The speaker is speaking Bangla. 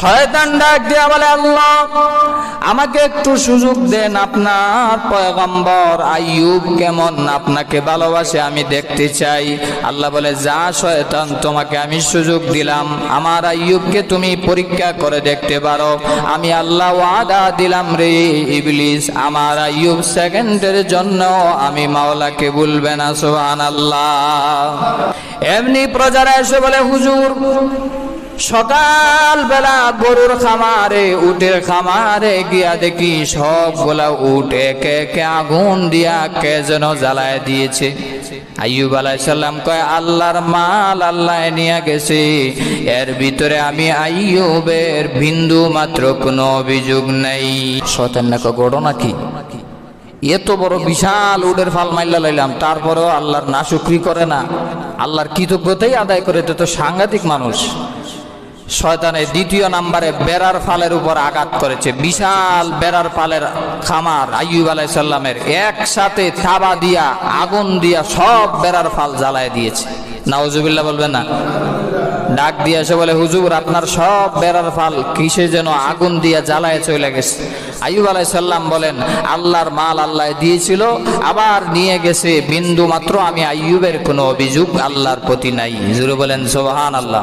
শয়তান ডাক দিয়া বলে, আল্লাহ, আমাকে একটু সুযোগ দেন আপনার পয়গম্বর আইয়ুব কেমন, আপনাকে ভালোবাসে, আমি দেখতে চাই। আল্লাহ বলে, যা শয়তান, তোমাকে আমি সুযোগ দিলাম। আমার আইয়ুবকে তুমি পরীক্ষা করে দেখতে পারো। আমি আল্লাহ ওয়াদা দিলাম রে ইবলিস, আমার আইয়ুব সেকেন্ডের জন্য আমি মাওলাকে বলবে না সোহান আল্লাহ এমনি প্রজারা এসে বলে, হুজুর সকাল বেলা গরুর খামারে, উটের খামারে গিয়া দেখি সবগুলা উট একে একে আগুন দিয়া কে যেন জ্বালায় দিয়েছে। আইয়ুব আলাইসাল্লাম কয়, আল্লাহর মাল আল্লাহ নিয়ে গেছে। এর ভিতরে আমি আইয়ুবের বিন্দু মাত্র কোনো অভিযোগ নেই। সতেন ঘটনা কি এত বড় বিশাল উডের ফাল মাইল্লা লাইলাম, তারপরেও আল্লাহর না শুক্রি করে না। আল্লাহর কৃতজ্ঞতাই আদায় করে তো সাংঘাতিক মানুষ। শয়তানের দ্বিতীয় নাম্বারে বেড়ার ফালের উপর আঘাত করেছে। বিশাল বেড়ার ফালের খামার আইয়ুব আলাইসাল্লামের একসাথে থাবা দিয়া, আগুন দিয়া সব বেড়ার ফাল জ্বালায় দিয়েছে। নাউজুবিল্লাহ বলবেন না। ডাক দিয়ে এসে বলে, হুজুর, আপনার সব বেড়ার ফাল কিসে যেন আগুন দিয়া জ্বালায় চলে গেছে? আইয়ুব আলাইসাল্লাম বলেন, আল্লাহর মাল আল্লাহ দিয়েছিল, আবার নিয়ে গেছে। বিন্দু মাত্র আমি আইয়ুবের কোনো অভিযোগ আল্লাহর প্রতি নাই। হুজুর বলেন সোহান আল্লাহ